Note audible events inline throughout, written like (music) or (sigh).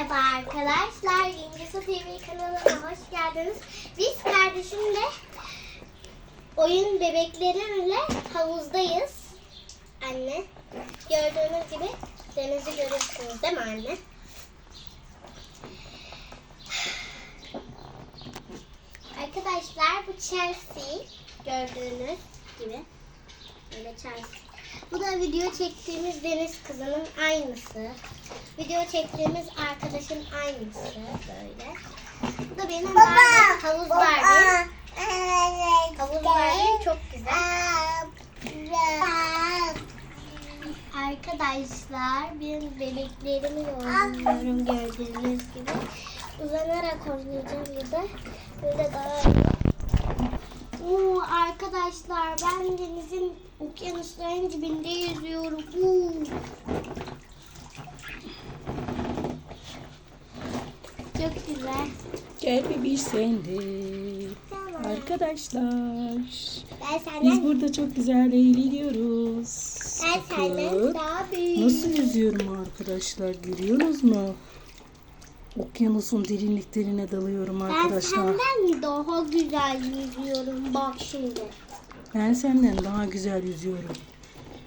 Merhaba arkadaşlar. Su TV kanalına hoş geldiniz. Biz kardeşimle oyun bebeklerinle havuzdayız. Anne. Gördüğünüz gibi denizi görüyorsunuz değil mi anne? Arkadaşlar bu Chelsea. Gördüğünüz gibi. Böyle Chelsea. Bu da video çektiğimiz deniz kızının aynısı. Video çektiğimiz arkadaşın aynısı böyle. Bu da benim Barbie, havuz Barbie. Havuz Barbie çok güzel. Arkadaşlar bir bebeklerimi oynuyorum gördüğünüz gibi. Uzanarak oynayacağım burada. Böyle daha Oo, arkadaşlar ben denizin okyanusların dibinde yüzüyorum. Oo. Çok güzel. Gel bebiş sen de. Tamam. Arkadaşlar. Ben Biz senden, burada çok güzel eğleniyoruz. ben senden daha büyüğüm. Nasıl yüzüyorum arkadaşlar görüyorsunuz mu? Okyanusun derinliklerine dalıyorum Ben arkadaşlar. senden daha güzel yüzüyorum. Bak şimdi. Ben senden daha güzel yüzüyorum.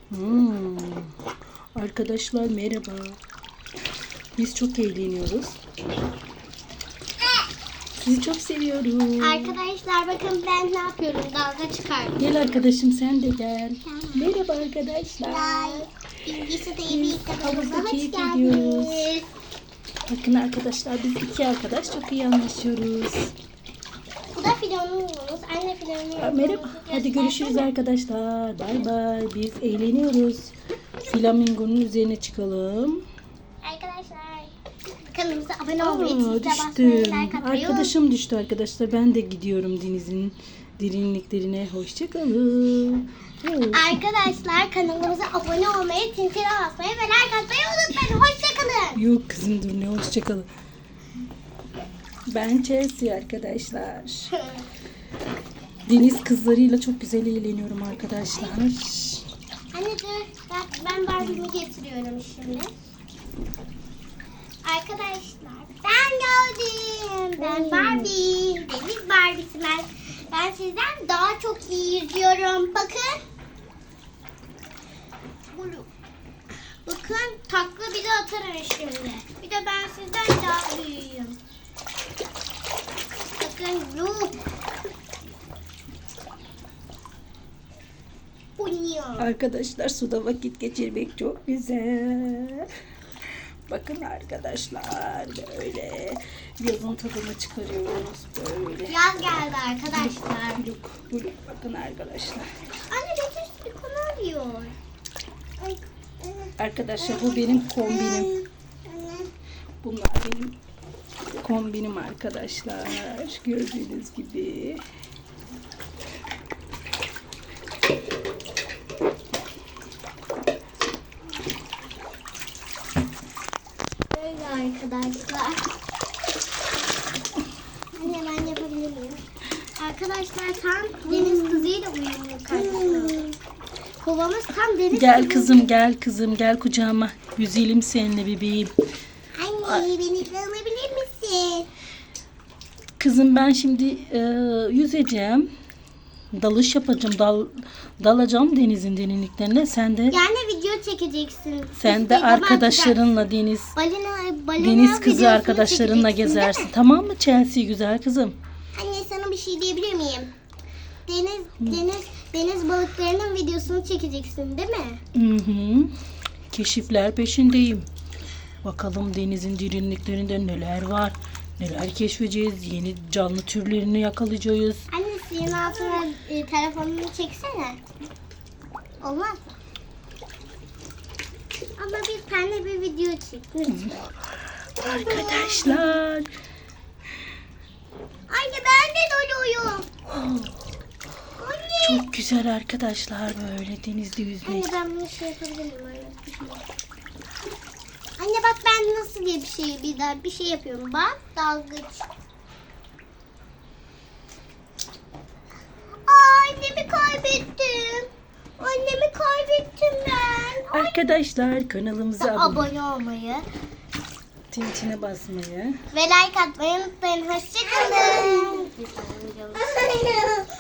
Hmm. Arkadaşlar merhaba. Biz çok eğleniyoruz. Sizi çok seviyorum. Arkadaşlar bakın ben ne yapıyorum? Dalga çıkardım. Gel arkadaşım sen de gel. Tamam. Merhaba arkadaşlar. İngilizce TV hoş geldiniz. Bakın arkadaşlar biz iki arkadaş çok iyi anlaşıyoruz. Bu da Fidan'ın Anne Aa, Merhaba. Hadi görüşürüz arkadaşlar. Bay bay. Biz eğleniyoruz. Flamingonun üzerine çıkalım. Kanalımıza abone olmayı, Aa, düştüm. Arkadaşım düştü arkadaşlar. Ben de gidiyorum denizin derinliklerine. Hoşçakalın. Arkadaşlar kanalımıza abone olmayı, zincire basmayı ve like atmayı unutmayın. Hoşçakalın. Yok kızım dur ne hoşçakalın. Ben Chelsea arkadaşlar. (laughs) Deniz kızlarıyla çok güzel eğleniyorum arkadaşlar. Anne dur. Ben Barbie'mi getiriyorum şimdi. Arkadaşlar ben geldim. Ben Barbie. Deniz Barbie'si ben. Ben sizden daha çok iyi yüzüyorum. Bakın. Bakın takla bir de atarım şimdi. Bir de ben sizden daha büyüğüm. Bakın. Oynuyor. Arkadaşlar suda vakit geçirmek çok güzel. Bakın arkadaşlar böyle yazın tadını çıkarıyoruz böyle. Yaz geldi arkadaşlar. Gülük gülük bakın arkadaşlar. Anne Betül silikon arıyor. Arkadaşlar bu benim kombinim. Bunlar benim kombinim arkadaşlar. Gördüğünüz gibi. Böyle arkadaşlar. Anne ben yapabilir miyim? Arkadaşlar tam deniz kızıyla uyumlu kardeşim. Kovamız tam deniz Gel kızı. kızım gel kızım gel kucağıma. Yüzelim seninle bebeğim. Anne beni alabilir misin? Kızım ben şimdi e, yüzeceğim. Dalış yapacağım. Dal, dalacağım denizin derinliklerine. Sen de Yani video çekeceksin. sen de arkadaşlarınla deniz. Balina, balina deniz kızı videosunu arkadaşlarınla çekeceksin, değil mi? gezersin. Tamam mı Chelsea güzel kızım? Anne sana bir şey diyebilir miyim? Deniz deniz deniz balıklarının videosunu çekeceksin değil mi? Hı hı. Keşifler peşindeyim. Bakalım denizin derinliklerinde neler var. Neler keşfedeceğiz. Yeni canlı türlerini yakalayacağız. Anne suyun altına e, telefonunu çeksene. Olmaz mı? Ama bir tane bir video çek lütfen. Arkadaşlar. Anne ben de doluyorum. Çok güzel arkadaşlar böyle denizde yüzmek. Anne ben bunu şey yapabilir miyim anne? Anne bak ben nasıl diye bir şey bir daha bir şey yapıyorum. Bak dalgıç. Aa, annemi kaybettim. Annemi kaybettim ben. Arkadaşlar kanalımıza abone Abone olmayı, Tintine basmayı. Ve like atmayı unutmayın. Hoşçakalın. (laughs)